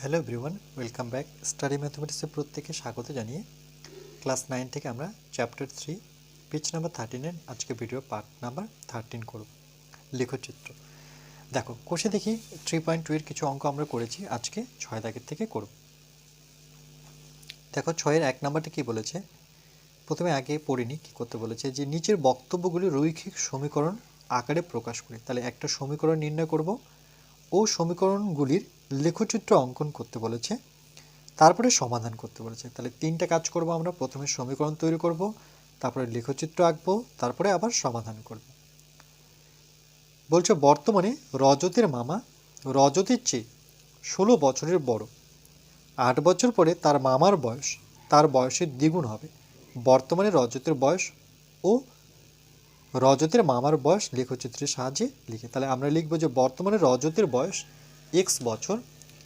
Hello everyone welcome back study ম্যাথমেটিক্সের প্রত্যেকে স্বাগত জানিয়ে ক্লাস নাইন থেকে আমরা চ্যাপ্টার থ্রি পেজ নাম্বার থার্টিনের আজকে ভিডিও পার্ট নাম্বার থার্টিন করব। লেখচিত্র দেখো কোষে দেখি থ্রি পয়েন্ট টু এর কিছু অঙ্ক আমরা করেছি, আজকে ছয় দাগের থেকে করব। দেখো, ছয়ের এক নাম্বারটা কি বলেছে? প্রথমে আগে পড়িনি, কি করতে বলেছে? যে নিচের বক্তব্যগুলি রৈখিক সমীকরণ আকারে প্রকাশ করি। তাহলে একটা সমীকরণ নির্ণয় করব। ও সমীকরণগুলির লেখচিত্র অঙ্কন করতে বলেছে, তারপরে সমাধান করতে বলেছে। তাহলে তিনটা কাজ করব আমরা। প্রথমে সমীকরণ তৈরি করব, তারপরে লেখচিত্র আঁকবো, তারপরে আবার সমাধান করব। বলছে, বর্তমানে রজতের মামা রজতের চেয়ে ষোলো বছরের বড়। আট বছর পরে তার মামার বয়স, তার বয়সের দ্বিগুণ হবে। বর্তমানে রজতের বয়স ও রজতের মামার বয়স লেখচিত্রের সাহায্যে লিখে। তাহলে আমরা লিখব যে বর্তমানে রজতের বয়স এক্স বছর,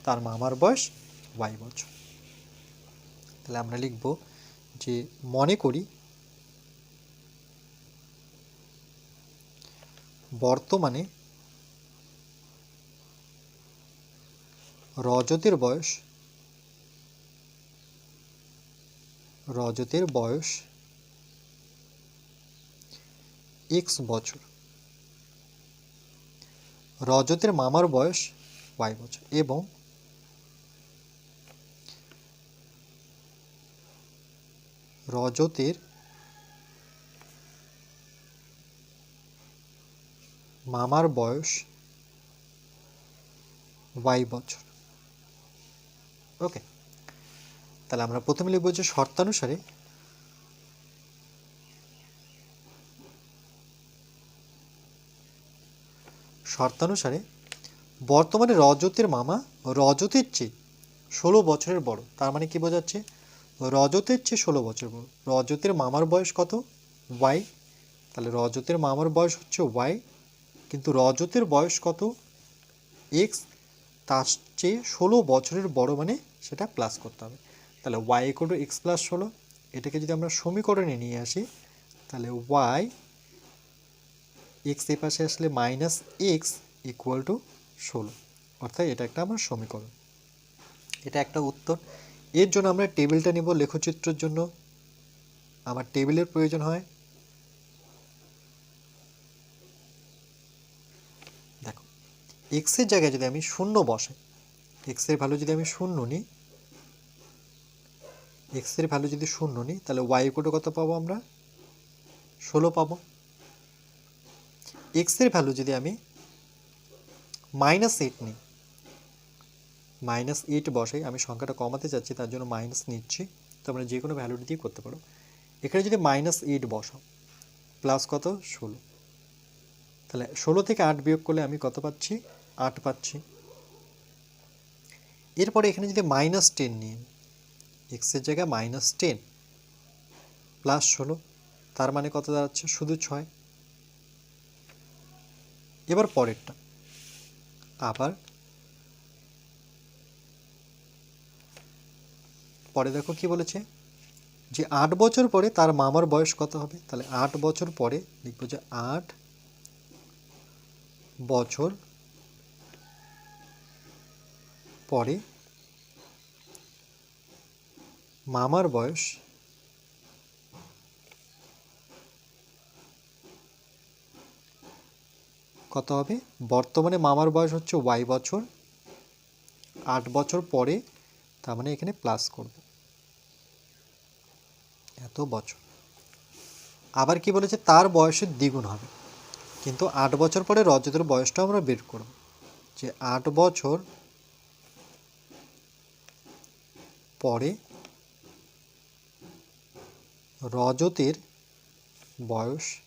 তার মামার বয়স ওয়াই বছর। তাহলে আমরা লিখব যে মনে করি বর্তমানে রজতের বয়স রজতের বয়স এক্স বছর। রজতের মামার বয়স ওয়াই বছর। এবং রজতের মামার বয়স ওয়াই বছর। ওকে, তাহলে আমরা প্রথমে লিখব যে শর্তানুসারে শর্তানুসারে বর্তমানে রজতের মামা রজতের চেয়ে ষোলো বছরের বড়। তার মানে কি বোঝাচ্ছে? রজতের চেয়ে ষোলো বছর বড়। রজতের মামার বয়স কত? ওয়াই। তাহলে রজতের মামার বয়স হচ্ছে ওয়াই। কিন্তু রজতের বয়স কত? এক্স। তার চেয়ে ষোলো বছরের বড় মানে সেটা প্লাস করতে হবে। তাহলে y equal to x plus ষোলো। এটাকে যদি আমরা সমীকরণে নিয়ে আসি, তাহলে ওয়াই এক্স এ পাশে আসলে মাইনাস এক্স ইকুয়াল টু ষোলো। অর্থাৎ এটা একটা আমার সমীকরণ। এটা একটা উত্তর। এর জন্য আমরা টেবিলটা নিব লেখচিত্রের জন্য। আমার টেবিলের প্রয়োজন হয়। দেখো এক্সের জায়গায় যদি আমি শূন্য বসাই এক্সের ভ্যালু যদি আমি শূন্য নিই এক্সের ভ্যালু যদি শূন্য নিই, তাহলে ওয়াই কোটো কত পাবো আমরা? ষোলো পাবো। এক্সের ভ্যালু যদি আমি মাইনাস এইট নিই। মাইনাস এইট বসাই আমি সংখ্যাটা কমাতে চাচ্ছি তার জন্য মাইনাস নিচ্ছি। তোমরা যে কোনো ভ্যালু দিয়ে করতে পারো। এখানে যদি মাইনাস এইট বসাও প্লাস কত? ষোলো। তাহলে ষোলো থেকে আট বিয়োগ করলে আমি কত পাচ্ছি? আট পাচ্ছি। এরপরে এখানে যদি মাইনাস টেন নিই এক্সের জায়গায় মাইনাস টেন প্লাস ষোলো, তার মানে কত দাঁড়াচ্ছে? শুধু ছয়। এবার পরেরটা। আবার পরে দেখো কি বলেছে? যে আট বছর পরে তার মামার বয়স কত হবে? তাহলে আট বছর পরে লিখব যে আট বছর পরে মামার বয়স কত হবে? বর্তমানে মামার বয়স হচ্ছে ওয়াই বছর। আট বছর পরে তার মানে এখানে প্লাস করব। এত বছর। আবার কি বলেছে? তার বয়সের দ্বিগুণ হবে। কিন্তু আট বছর পরে রজতের বয়সটা আমরা বের করব। যে আট বছর পরে রজতের বয়স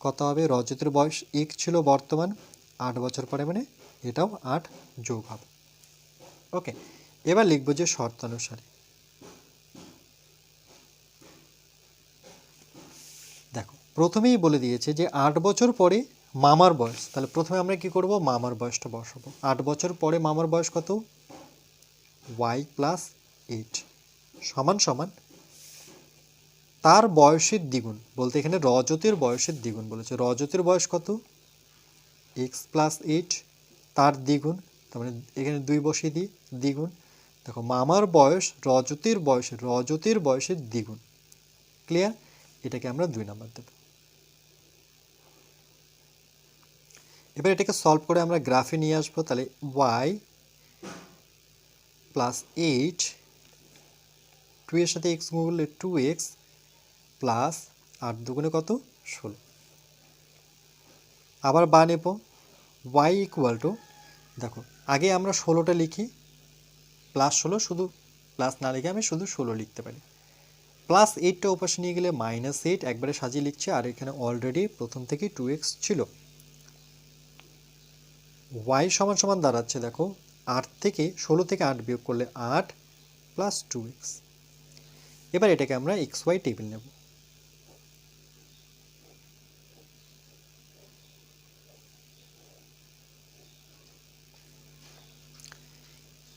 কত হবে? রজতের বয়স এক ছিল বর্তমান, আট বছর পরে মানে এটাও আট যোগ হবে। ওকে এবার লিখব যে শর্তানুসারে। দেখো, প্রথমেই বলে দিয়েছে যে আট বছর পরে মামার বয়স, তাহলে প্রথমে আমরা কি করব? মামার বয়সটা বসাবো। আট বছর পরে মামার বয়স কত? ওয়াই প্লাস এইট সমান সমান তার বয়সের দ্বিগুণ, বলতে এখানে রজতের বয়সের দ্বিগুণ বলেছে। রজতের বয়স কত? এক্স প্লাস এইট তার দ্বিগুণ, তার মানে এখানে দুই বসিয়ে দিই, দ্বিগুণ। দেখো, মামার বয়স রজতের বয়সে রজতের বয়সের দ্বিগুণ। ক্লিয়ার এটাকে আমরা দুই নাম্বার দেব। এবার এটাকে সলভ করে আমরা গ্রাফে নিয়ে আসব। তাহলে ওয়াই প্লাস এইট টু এর সাথে এক্স গুণ করলে টু এক্স প্লাস আট দুগুণে কত? ষোলো। আবার বা নেব। ওয়াই ইকুয়াল টু, দেখো, আগে আমরা ষোলোটা লিখি, প্লাস ষোলো, শুধু প্লাস না লিখে আমি শুধু ষোলো লিখতে পারি। প্লাস এইটটা ওপাশে নিয়ে গেলে মাইনাস এইট একবারে সাজিয়ে লিখছি, আর এখানে অলরেডি প্রথম থেকেই টু এক্স ছিল। ওয়াই সমান সমান দাঁড়াচ্ছে, দেখো, আট থেকে ষোলো থেকে আট বিয়োগ করলে আট, প্লাস টু এক্স এবার এটাকে আমরা এক্স ওয়াই টেবিল নেব।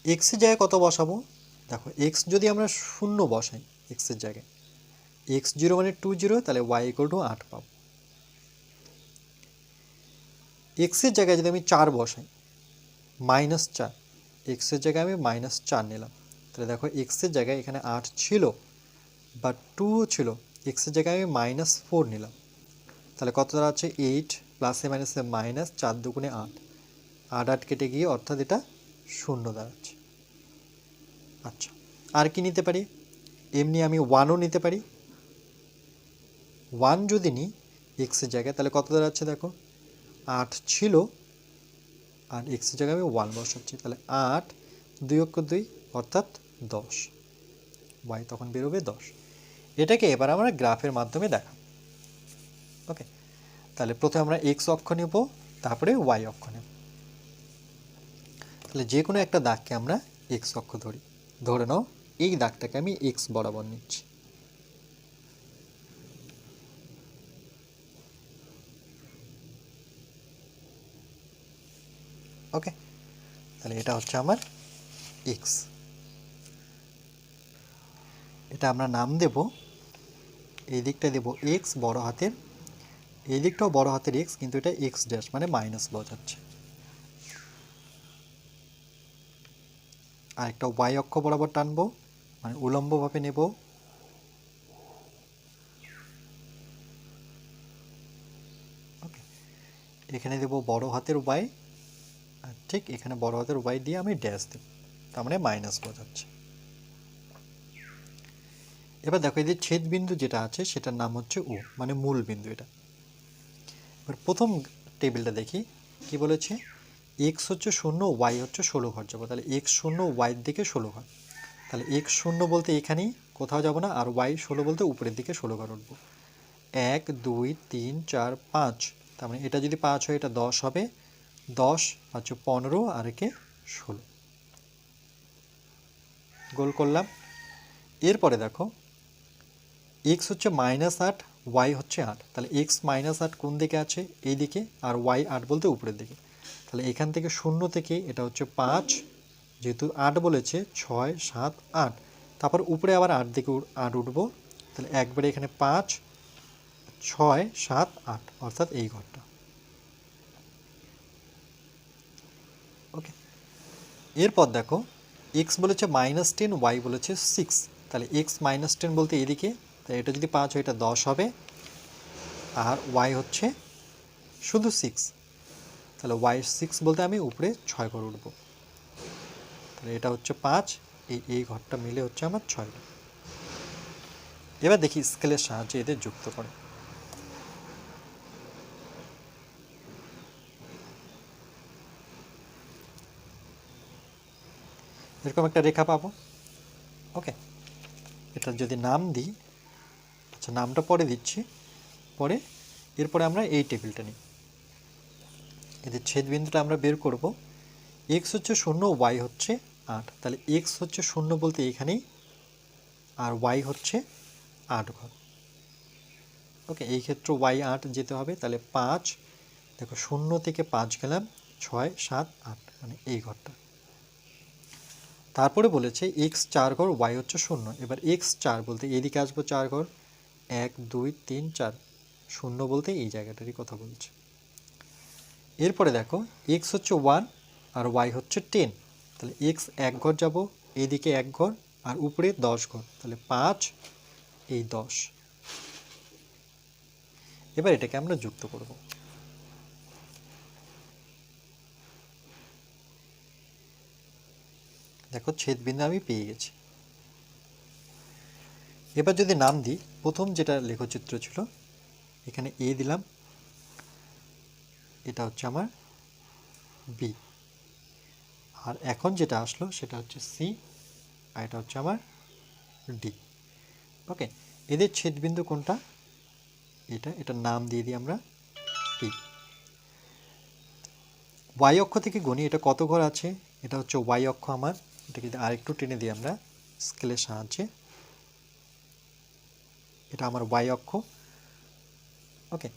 এক্সের জায়গায় কত বসাবো? দেখো এক্স যদি আমরা শূন্য বসাই এক্সের জায়গায় এক্স জিরো মানে টু জিরো তাহলে ওয়াই ইকুয়াল টু আট পাবো। এক্সের জায়গায় যদি আমি চার বসাই মাইনাস চার এক্সের জায়গায় আমি মাইনাস চার নিলাম। তাহলে দেখো এক্সের জায়গায় এখানে আট ছিল বা টুও ছিল এক্সের জায়গায় আমি মাইনাস ফোর নিলাম। তাহলে কত দাঁড়াচ্ছে? এইট প্লাসে মাইনাসে মাইনাস চার দুগুণে আট আট আট কেটে গিয়ে অর্থাৎ এটা শূন্য দাঁড়াচ্ছে। আচ্ছা আর কি নিতে পারি? এমনি আমি ওয়ানও নিতে পারি। ওয়ান যদি নিই এক্সের জায়গায়, তাহলে কত দাঁড়াচ্ছে দেখো? আট ছিল, আর এক্সের জায়গায় আমি ওয়ান বসাচ্ছি। তাহলে আট দুই অক্ষ দুই, অর্থাৎ দশ। ওয়াই তখন বেরোবে দশ। এটাকে এবার আমরা গ্রাফের মাধ্যমে দেখাব। ওকে তাহলে প্রথমে আমরা এক্স অক্ষ নেব, তারপরে ওয়াই অক্ষ নেব। তাহলে যে কোনো একটা দাগকে আমরা এক্স অক্ষ ধরি। ধরে নাও, এই দাগটাকে আমি এক্স বরাবর নিচ্ছি। ওকে, তাহলে এটা হচ্ছে আমার এক্স এটা আমরা নাম দেব, এই দিকটা দেব এক্স বড় হাতের, এই দিকটাও বড় হাতের এক্স কিন্তু এটা এক্স ড্যাশ মানে মাইনাস বোঝাচ্ছে। আর একটা ওয়াই অক্ষ বরাবর টানবো মানে উলম্বভাবে নেব। এখানে দেব বড় হাতের ওয়াই আর ঠিক এখানে বড় হাতের ওয়াই দিয়ে আমি ড্যাশ দেব, তার মানে মাইনাস বোঝাচ্ছে। এবার দেখো এই যে ছেদ বিন্দু যেটা আছে, সেটার নাম হচ্ছে ও মানে মূল বিন্দু এটা। এবার প্রথম টেবিলটা দেখি, কি বলেছে? এক্স হচ্ছে শূন্য ওয়াই হচ্ছে ষোলো ঘর যাব। তাহলে এক্স শূন্য ওয়াইয়ের দিকে ষোলো ঘর। তাহলে এক্স শূন্য বলতে এখানেই, কোথাও যাব না, আর ওয়াই ষোলো বলতে উপরের দিকে ষোলো ঘর উঠবো। এক, দুই, তিন, চার, পাঁচ। তার মানে এটা যদি পাঁচ হয়, এটা দশ হবে। দশ হচ্ছে পনেরো, আর একে ষোলো। গোল করলাম। এরপরে দেখো এক্স হচ্ছে মাইনাস আট ওয়াই হচ্ছে আট। তাহলে এক্স মাইনাস আট কোন দিকে আছে? এই দিকে, আর ওয়াই আট বলতে উপরের দিকে। তাহলে এখান থেকে শূন্য থেকে এটা হচ্ছে পাঁচ, যেহেতু আট বলেছে, ছয়, সাত, আট। তারপর উপরে আবার আট দিকে আট উঠবো। তাহলে একবারে এখানে পাঁচ, ছয়, সাত, আট, অর্থাৎ এই ঘরটা। ওকে। এরপর দেখো এক্স বলেছে মাইনাস টেন ওয়াই বলেছে সিক্স তাহলে এক্স মাইনাস টেন বলতে এদিকে তাই এটা যদি পাঁচ হয়, এটা দশ হবে। আর ওয়াই হচ্ছে শুধু সিক্স তাহলে ওয়াই সিক্স বলতে আমি উপরে ছয় ঘর উঠবো। তাহলে এটা হচ্ছে পাঁচ, এই এই ঘরটা মিলে হচ্ছে আমার ছয়। এবার দেখি স্কেলের সাহায্যে এদের যুক্ত করে। এরকম একটা রেখা পাবো। ওকে, এটা যদি নাম দিই আচ্ছা নামটা পরে দিচ্ছি। পরে, এরপরে আমরা এই টেবিলটা নিই। এদের ছেদ বিন্দুটা আমরা বের করব এক্স হচ্ছে শূন্য ওয়াই হচ্ছে আট। তাহলে এক্স হচ্ছে শূন্য বলতে এখানেই, আর ওয়াই হচ্ছে আট ঘর। ওকে, এই ক্ষেত্রে ওয়াই আট যেতে হবে, তাহলে পাঁচ, দেখো শূন্য থেকে পাঁচ গেলাম, ছয়, সাত, আট মানে এই ঘরটা। তারপরে বলেছে এক্স চার ঘর ওয়াই হচ্ছে শূন্য। এবার এক্স চার বলতে এদিকে আসব চার ঘর, এক, দুই, তিন, চার। শূন্য বলতে এই জায়গাটারই কথা বলছে। এরপরে দেখো এক্স হচ্ছে ওয়ান আর ওয়াই হচ্ছে টেন তাহলে এক্স এক ঘর যাব এইদিকে এক ঘর আর উপরে দশ ঘর। তাহলে পাঁচ, এই দশ। এবার এটাকে আমরা যুক্ত করব। দেখো, ছেদবিন্দু আমি পেয়ে গেছি। এবার যদি নাম দিই, প্রথম যেটা লেখচিত্র ছিল, এখানে এ দিলাম এটা হচ্ছে আমার বি আর এখন যেটা আসলো সেটা হচ্ছে সি আর এটা হচ্ছে আমার ডি ওকে এদের ছেদবিন্দু কোনটা? এটা, এটার নাম দিয়ে দিই আমরা পি ওয়াই অক্ষ থেকে গণি, এটা কত ঘর আছে? এটা হচ্ছে ওয়াই অক্ষ আমার। এটাকে যদি আরেকটু টেনে দিই আমরা স্কেলের সাহায্যে। এটা আমার ওয়াই অক্ষ। ওকে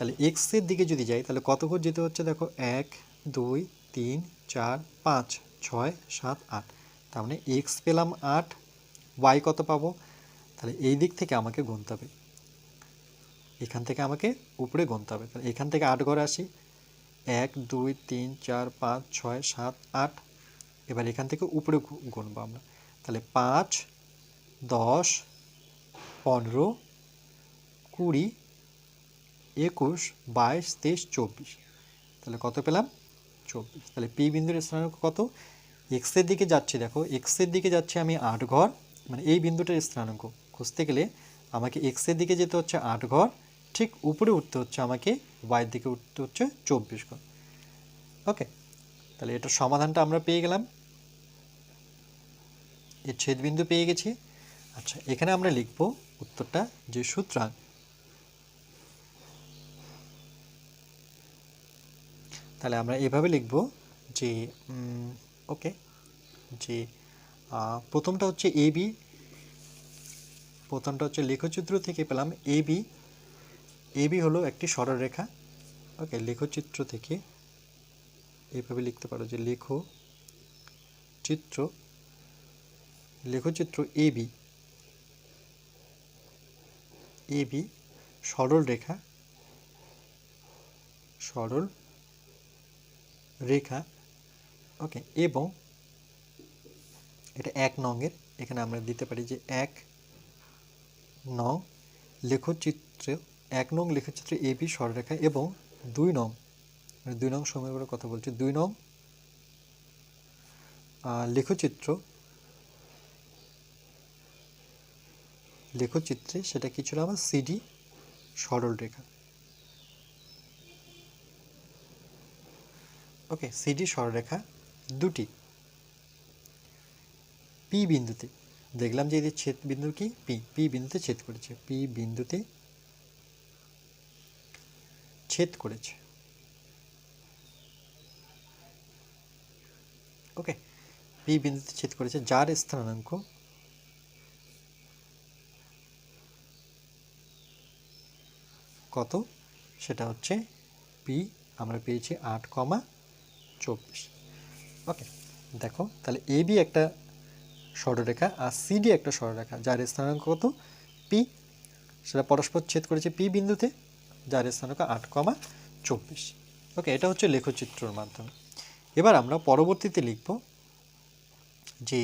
তাহলে এক্সের দিকে যদি যাই, তাহলে কত ঘর যেতে হচ্ছে? দেখো, এক, দুই, তিন, চার, পাঁচ, ছয়, সাত, আট। তার মানে এক্স পেলাম আট ওয়াই কত পাবো? তাহলে এই দিক থেকে আমাকে গুনতে হবে। এখান থেকে আমাকে উপরে গুনতে হবে। তাহলে এখান থেকে আট ঘর আসি। এক, দুই, তিন, চার, পাঁচ, ছয়, সাত, আট। এবার এখান থেকে উপরে গুনবো আমরা। তাহলে পাঁচ, দশ, পনেরো, কুড়ি একুশ, বাইশ, তেইশ, চব্বিশ। তাহলে কত পেলাম? চব্বিশ। তাহলে পি বিন্দুর স্থানাঙ্ক কত? এক্সের দিকে যাচ্ছে, দেখো। এক্সের দিকে যাচ্ছে আমি আট ঘর মানে এই বিন্দুটার স্থানাঙ্ক। খুঁজতে গেলে আমাকে এক্সের দিকে যেতে হচ্ছে আট ঘর, ঠিক উপরে উঠতে হচ্ছে আমাকে ওয়াইয়ের দিকে উঠতে হচ্ছে চব্বিশ ঘর। ওকে তাহলে এটার সমাধানটা আমরা পেয়ে গেলাম। এর ছেদবিন্দু পেয়ে গেছি। আচ্ছা এখানে আমরা লিখব উত্তরটা যে সুতরাং তাহলে আমরা এভাবে লিখব যে ওকে, যে প্রথমটা হচ্ছে এ বি, প্রথমটা হচ্ছে লেখচিত্র থেকে পেলাম এ বি এ বি হলো একটি সরলরেখা ওকে, লেখচিত্র থেকে এইভাবে লিখতে পারো যে লেখ চিত্র লেখচিত্র এ বি এ বি সরল রেখা, সরল রেখা, ওকে, এবং এটা এক নংয়ের, এখানে আমরা দিতে পারি যে এক নং লেখচিত্রে, এক নং লেখচিত্রে বি সরলরেখা এবং দুই নং মানে দুই নং সময় করে কথা বলছি, দুই নং লেখচিত্র, লেখচিত্রে সেটা কি ছিল আমার? সিডি সরল রেখা ওকে, সিডি সরলরেখা দুটি। পি বিন্দুতে, দেখলাম যে এদের ছেদ বিন্দু কি? পি পি বিন্দুতে ছেদ করেছে। পি বিন্দুতে ছেদ করেছে। ওকে, পি বিন্দুতে ছেদ করেছে যার স্থানাঙ্ক কত? সেটা হচ্ছে পি, আমরা পেয়েছি আট কমা চব্বিশ। ওকে দেখো, তাহলে এ বি একটা সরলরেখা আর সিডি একটা সরলরেখা যার স্থানাঙ্ক কত? পি সেটা পরস্পর ছেদ করেছে পি বিন্দুতে, যার স্থানাঙ্ক আট কমা চব্বিশ। ওকে এটা হচ্ছে লেখচিত্রর মাধ্যমে। এবার আমরা পরবর্তীতে লিখব যে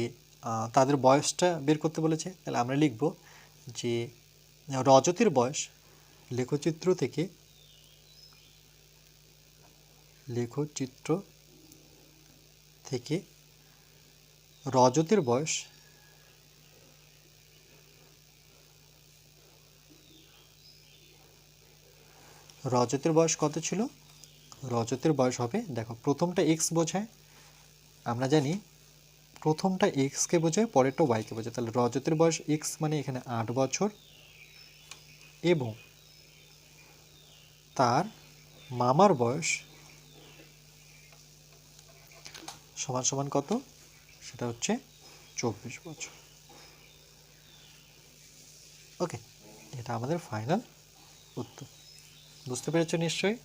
তাদের বয়সটা বের করতে বলেছে। তাহলে আমরা লিখব যে, রজতের বয়স লেখচিত্র থেকে, লেখচিত্র থেকে রজতের বয়স রজতের বয়স কত ছিল? রজতের বয়স হবে, দেখো, প্রথমটা এক্স বোঝায়, আমরা জানি প্রথমটা এক্সকে বোঝায়, পরেরটা ওয়াইকে বোঝায়। তাহলে রজতের বয়স এক্স মানে এখানে আট বছর এবং তার মামার বয়স সমান সমান কত? সেটা হচ্ছে চব্বিশ বছর। ওকে এটা আমাদের ফাইনাল উত্তর। বুঝতে পেরেছ নিশ্চয়ই?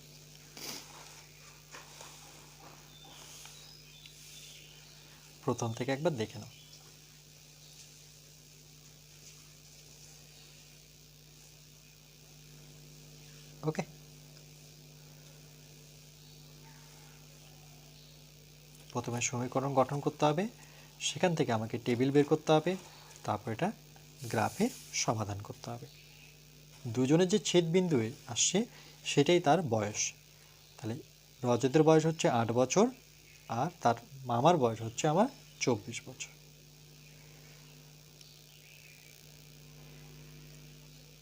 প্রথম থেকে একবার দেখে নাও। ওকে প্রথমে সমীকরণ গঠন করতে হবে। সেখান থেকে আমাকে টেবিল বের করতে হবে। তারপর এটা গ্রাফে সমাধান করতে হবে। দুজনের যে ছেদ বিন্দু আসছে, সেটাই তার বয়স। তাহলে রজতের বয়স হচ্ছে আট বছর আর তার মামার বয়স হচ্ছে আমার চব্বিশ বছর।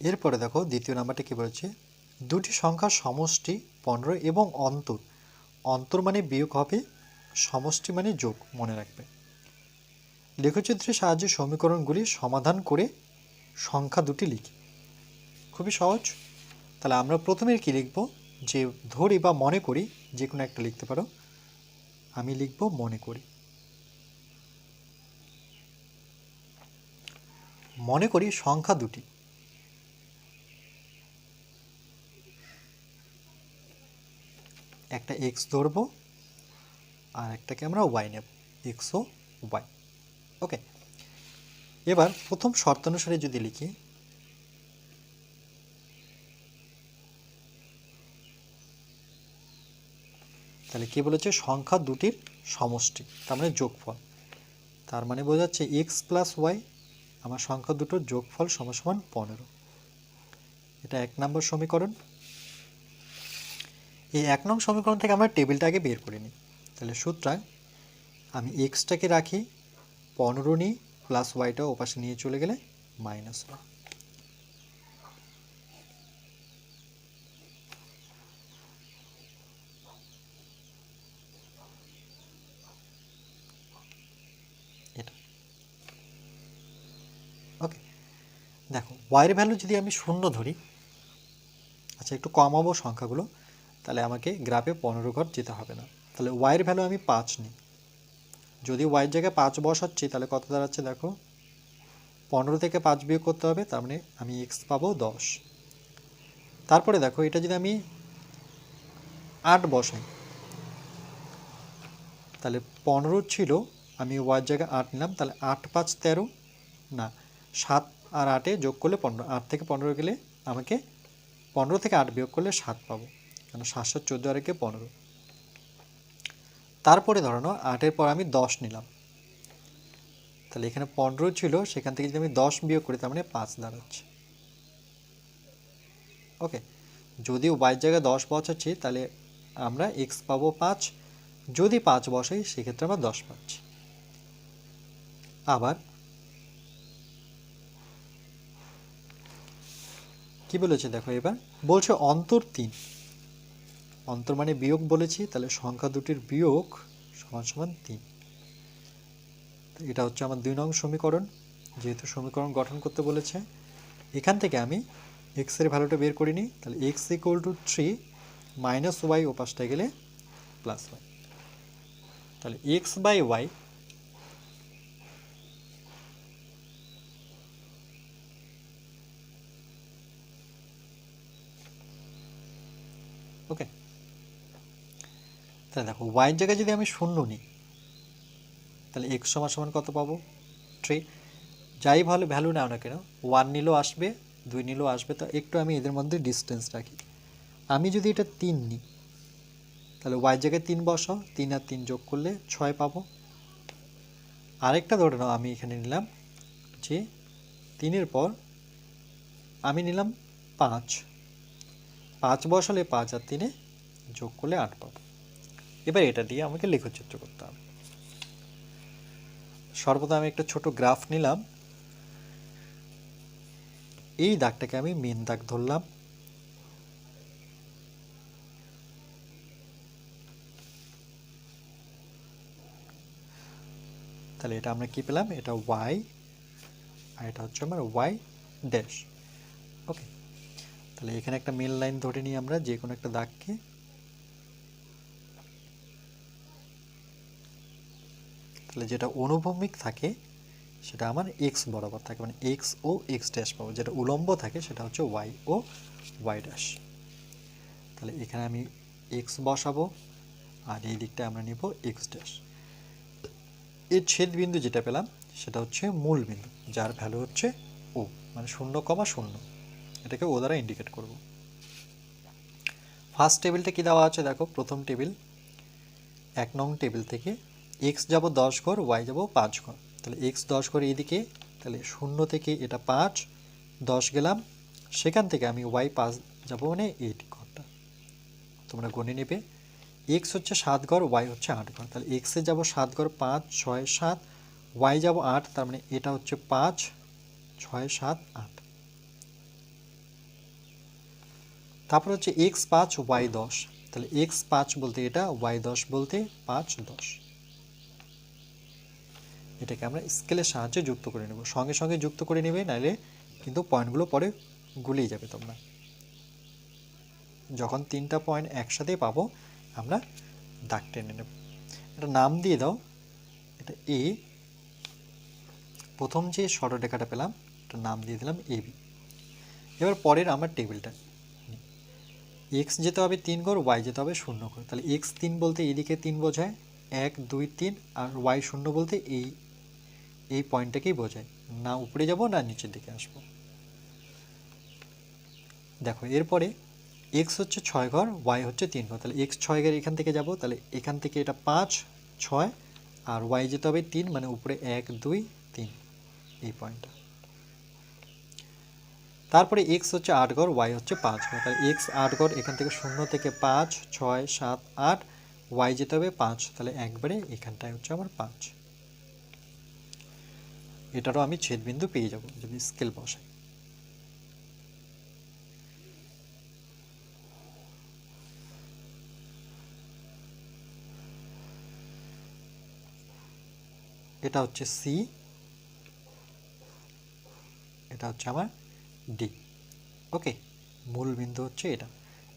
এরপরে দেখো দ্বিতীয় নাম্বারটা কি বলেছে? দুটি সংখ্যার সমষ্টি পনেরো এবং অন্তর। অন্তর মানে বিয়োগ হবে সমষ্টি মানে যোগ মনে রাখবে। লেখচিত্রের সাহায্যে সমীকরণগুলি সমাধান করে সংখ্যা দুটি লিখি। খুবই সহজ। তাহলে আমরা প্রথমে কি লিখব? যে ধরি বা মনে করি, যে কোনো একটা লিখতে পারো। আমি লিখব মনে করি। মনে করি সংখ্যা দুটি। একটা এক্স ধরবো। আর একটাকে আমরা ওয়াই নেব এক্স ও ওয়াই ওকে এবার প্রথম শর্তানুসারে যদি লিখি, তাহলে কি বলেছে? সংখ্যা দুটির সমষ্টি, তার মানে যোগফল। তার মানে বোঝাচ্ছে এক্স প্লাস ওয়াই আমার সংখ্যা দুটোর যোগফল সমান পনেরো। এটা এক নম্বর সমীকরণ। এই এক নং সমীকরণ থেকে আমরা টেবিলটা আগে বের করে নিই। তাহলে সুতরাং, আমি এক্সটাকে রাখি, পনেরো নিই প্লাস ওয়াইটা ওপাশে নিয়ে চলে গেলে মাইনাস এটা। ওকে দেখো ওয়াইয়ের ভ্যালু যদি আমি শূন্য ধরি আচ্ছা একটু কমাবো সংখ্যাগুলো, তাহলে আমাকে গ্রাফে পনেরো ঘর যেতে হবে না। তাহলে ওয়াইয়ের ভ্যালু আমি পাঁচ নিই। যদি ওয়াইয়ের জায়গায় পাঁচ বসাচ্ছি, তাহলে কত দাঁড়াচ্ছে দেখো? পনেরো থেকে পাঁচ বিয়োগ করতে হবে, তার মানে আমি এক্স পাবো দশ। তারপরে দেখো, এটা যদি আমি আট বসাই, তাহলে পনেরো ছিল, আমি ওয়াইয়ের জায়গায় আট নিলাম, তাহলে আট পাঁচ তেরো, না, সাত আর আটে যোগ করলে পনেরো, আট থেকে পনেরো গেলে আমাকে পনেরো থেকে আট বিয়োগ করলে সাত পাবো, কেন সাতশো চোদ্দ আর একে পনেরো। তারপরে ধরো ধরানো আটের পর আমি দশ নিলাম। তাহলে এখানে পনেরো ছিল, সেখান থেকে যদি আমি দশ বিয়োগ করি, তার মানে পাঁচ দাঁড়াচ্ছে। ওকে যদি ওয়াই জায়গায় দশ বসাচ্ছি, তাহলে আমরা এক্স পাবো পাঁচ। যদি পাঁচ বসাই, সেক্ষেত্রে আমরা দশ পাচ্ছি। আবার কি বলেছে দেখো এবার? বলছে অন্তর তিন। অন্তর মানে বিয়োগ বলেছি, তাহলে সংখ্যা দুটির বিয়োগ সমান সমান তিন। এটা হচ্ছে আমার দুই নং সমীকরণ, যেহেতু সমীকরণ গঠন করতে বলেছে। এখান থেকে আমি এক্সের ভ্যালুটা বের করিনি, তাহলে x equal to three minus y ও পাশটা গেলে প্লাস ওয়াই তাহলে এক্স বাই ওয়াই ওকে তাহলে দেখো ওয়াইয়ের জায়গায় যদি আমি শূন্য নিই, তাহলে এক্স সমান সমান কত পাবো? থ্রি যাই ভালো ভ্যালু নাও না কেন ওয়ান নিলেও আসবে, দুই নিলেও আসবে, তো একটু আমি এদের মধ্যে ডিস্টেন্স রাখি। আমি যদি এটা তিন নিই, তাহলে ওয়াইয়ের জায়গায় তিন বসাও, তিন আর তিন যোগ করলে ছয় পাবো। আরেকটা ধরে নাও, আমি এখানে নিলাম যে তিনের পর আমি নিলাম পাঁচ। পাঁচ বসালে পাঁচ আর তিনে যোগ করলে আট পাবো। এবার এটা দিয়ে আমাকে লেখচিত্র করতে হবে। সর্বদা আমি একটা ছোট গ্রাফ নিলাম। এই দাগটাকে আমি মেন দাগ ধরলাম। তাহলে এটা আমরা কি পেলাম? এটা ওয়াই আর এটা হচ্ছে আমার ওয়াই ড্যাশ ওকে তাহলে এখানে একটা মেন লাইন ধরে নিই আমরা যে কোনো একটা দাগকে। তাহলে যেটা অনুভূমিক থাকে, সেটা আমার এক্স বরাবর থাকে মানে এক্স ও এক্স ড্যাশ পাবো। যেটা উলম্ব থাকে, সেটা হচ্ছে ওয়াই ও ওয়াই ড্যাশ তাহলে এখানে আমি এক্স বসাবো, আর এই দিকটা আমরা নিব এক্স ড্যাশ এর ছেদ বিন্দু যেটা পেলাম, সেটা হচ্ছে মূল বিন্দু যার ভ্যালু হচ্ছে ও মানে শূন্য কমা শূন্য। এটাকে ও দ্বারা ইন্ডিকেট করব। ফার্স্ট টেবিলটা কি দেওয়া আছে? দেখো, প্রথম টেবিল এক নং টেবিল থেকে এক্স যাব দশ ঘর ওয়াই যাব পাঁচ ঘর। তাহলে এক্স দশ ঘর এইদিকে, তাহলে শূন্য থেকে এটা পাঁচ, দশ গেলাম। সেখান থেকে আমি ওয়াই পাঁচ যাব মানে এইট ঘরটা। তোমরা গণে নেবে। এক্স হচ্ছে সাত ঘর ওয়াই হচ্ছে আট ঘর। তাহলে এক্সে যাব সাত ঘর, পাঁচ, ছয়, সাত। ওয়াই যাব আট, তার মানে এটা হচ্ছে পাঁচ, ছয়, সাত, আট। তারপর হচ্ছে এক্স পাঁচ ওয়াই দশ। তাহলে এক্স পাঁচ বলতে এটা ওয়াই দশ বলতে পাঁচ, দশ। এটাকে আমরা স্কেলের সাহায্যে যুক্ত করে নেব। সঙ্গে সঙ্গে যুক্ত করে নেবে নাহলে কিন্তু পয়েন্টগুলো পরে গুলিয়ে যাবে তোমরা। যখন তিনটা পয়েন্ট একসাথে পাবো, আমরা দাগ টেনে নেব। এটা নাম দিয়ে দাও। এটা এ প্রথম যে সরলরেখাটা পেলাম এটা নাম দিয়ে দিলাম এ বি এবার পরের আমার টেবিলটা এক্স যেতে হবে তিন ঘর ওয়াই যেতে হবে শূন্য ঘর। তাহলে এক্স তিন বলতে এদিকে তিন বোঝায়। এক, দুই, তিন, আর ওয়াই শূন্য বলতে এই এই পয়েন্টটাকেই বোঝায়। না উপরে যাব, না নিচের দিকে আসব। দেখো, এরপরে এক্স হচ্ছে ছয় ঘর ওয়াই হচ্ছে তিন ঘর। তাহলে এক্স ছয় ঘর এখান থেকে যাব, তাহলে এখান থেকে এটা পাঁচ, ছয়, আর ওয়াই যেতে হবে তিন মানে উপরে এক, দুই, তিন। এই পয়েন্টটা। তারপরে এক্স হচ্ছে আট ঘর ওয়াই হচ্ছে পাঁচ ঘর। তাহলে এক্স আট ঘর, এখান থেকে শূন্য থেকে পাঁচ, ছয়, সাত, আট ওয়াই যেতে হবে পাঁচ। তাহলে একবারে এখানটায় হচ্ছে আমার পাঁচ। এটারও আমি ছেদবিন্দু পেয়ে যাব যদি স্কেল বসাই। এটা হচ্ছে সি এটা হচ্ছে আমার ডি ওকে মূল বিন্দু হচ্ছে এটা।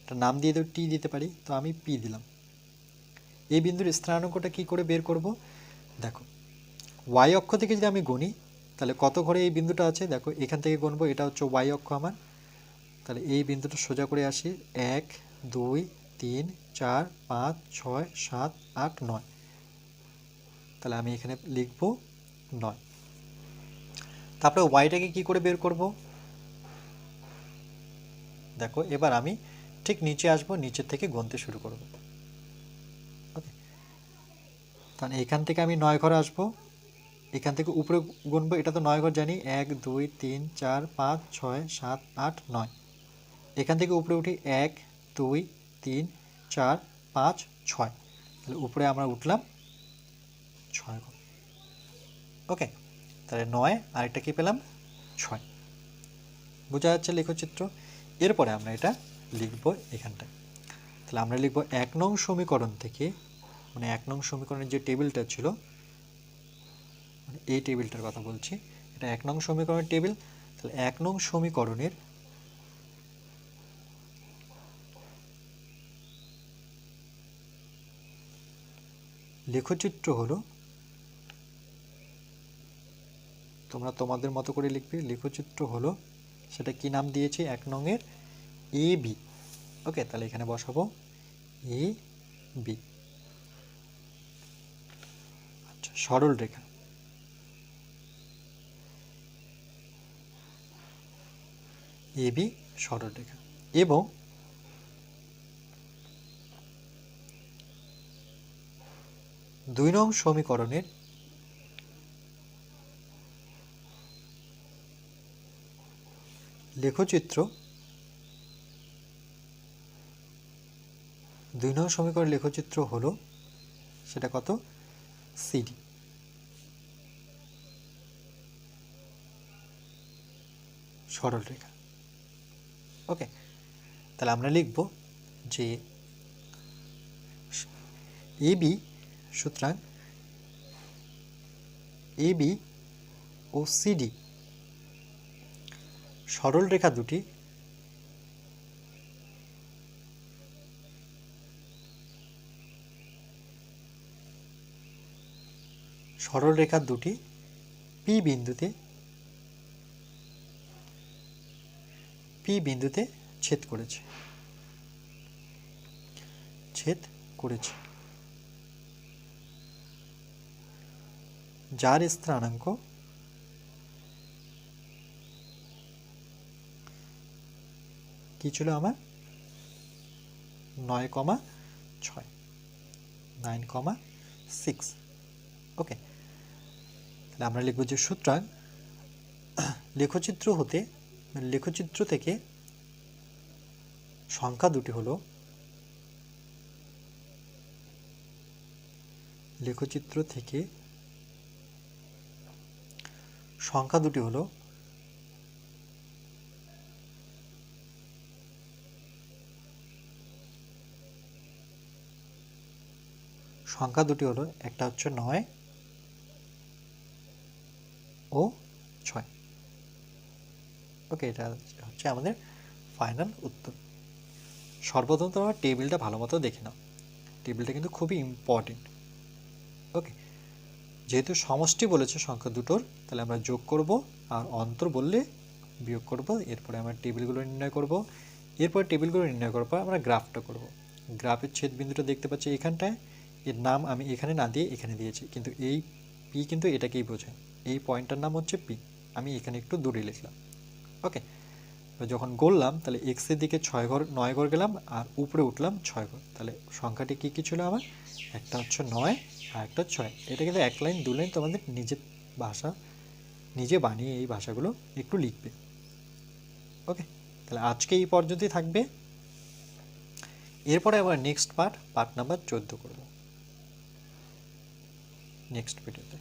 এটা নাম দিয়ে দেবো টি দিতে পারি, তো আমি পি দিলাম। এই বিন্দুর স্থানাঙ্কটা কি করে বের করব? দেখো ওয়াই অক্ষ থেকে যদি আমি গুনি তাহলে কত ঘরে এই বিন্দুটা আছে? দেখো, এখান থেকে গুনবো, এটা হচ্ছে ওয়াই অক্ষ আমার। তাহলে এই বিন্দুটা সোজা করে আসি। এক, দুই, তিন, চার, পাঁচ, ছয়, সাত, আট, নয়। তাহলে আমি এখানে লিখব নয়। তারপরে ওয়াইটাকে কি করে বের করব? দেখো, এবার আমি ঠিক নিচে আসব, নিচের থেকে গুনতে শুরু করব। ওকে? তাহলে এখান থেকে আমি নয় ঘরে আসব। এখান থেকে উপরে গুনবো, এটা তো নয় ঘর জানি। এক, দুই, তিন, চার, পাঁচ, ছয়, সাত, আট, নয়। এখান থেকে উপরে উঠি এক, দুই, তিন, চার, পাঁচ, ছয়। তাহলে উপরে আমরা উঠলাম ছয় ঘর। ওকে, তাহলে নয়, আরেকটা কি পেলাম? ছয়। বোঝা যাচ্ছে লেখচিত্র? এরপরে আমরা এটা লিখব এখানটায়। তাহলে আমরা লিখব এক নং সমীকরণ থেকে মানে এক নং সমীকরণের যে টেবিলটা ছিল এই টেবিলটার কথা বলছি। এটা এক নং সমীকরণের টেবিল। তাহলে এক নং সমীকরণের লেখচিত্র হলো, তোমরা তোমাদের মতো করে লিখবে, লেখচিত্র হলো, সেটা কি নাম দিয়েছি? এক নংয়ের এ বি। ওকে, তাহলে এখানে বসাবো। A B. আচ্ছা সরল রেখা। এ বি সরল রেখা এবং দুই নং সমীকরণের লেখচিত্র দুই নং সমীকরণ লেখচিত্র হলো সেটা কত? সিডি সরল রেখা ওকে তাহলে আমরা লিখব যে এবি সুতরাং এবি ও সিডি সরল রেখা দুটি সরল রেখা দুটি পি বিন্দুতে পি বিন্দুতে ছেদ করেছে। ছেদ করেছে। যার স্থানাঙ্ক কি ছিল আমার? নয় কমা ছয়। Nine comma six. ওকে। তাহলে আমরা লিখব যে সুতরাং লেখচিত্র হতে লেখচিত্র থেকে সংখ্যা দুটি হলো লেখচিত্র থেকে সংখ্যা দুটি হলো সংখ্যা দুটি হলো একটা হচ্ছে নয় ও ছয়। ওকে, এটা হচ্ছে আমাদের ফাইনাল উত্তর। সর্বপ্রথম তোমরা টেবিলটা ভালো মতো দেখে নাও। টেবিলটা কিন্তু খুবই ইম্পর্টেন্ট ওকে, যেহেতু সমষ্টি বলেছে সংখ্যা দুটোর, তাহলে আমরা যোগ করব আর অন্তর বললে বিয়োগ করব। এরপরে আমরা টেবিলগুলো নির্ণয় করব। এরপর টেবিলগুলো নির্ণয় করার পর আমরা গ্রাফটা করব। গ্রাফের ছেদ বিন্দুটা দেখতে পাচ্ছি এখানটায় এর নাম আমি এখানে না দিয়ে এখানে দিয়েছি। কিন্তু এই পি কিন্তু এটাকেই বোঝায়। এই পয়েন্টটার নাম হচ্ছে পি আমি এখানে একটু দূরে লিখলাম। ওকে যখন গড়লাম, তাহলে এক্সের দিকে ছয় ঘর নয় ঘর গেলাম আর উপরে উঠলাম ছয় ঘর তাহলে সংখ্যাটি কী কী ছিল আমার? একটা হচ্ছে নয় আর একটা ছয়। এটা কিন্তু এক লাইন, দু লাইন তোমাদের নিজের ভাষা, নিজে বানিয়ে এই ভাষাগুলো একটু লিখবে। ওকে তাহলে আজকে এই পর্যন্তই থাকবে। এরপরে আবার নেক্সট পার্ট পার্ট নাম্বার চোদ্দ করব। নেক্সট ভিডিওতে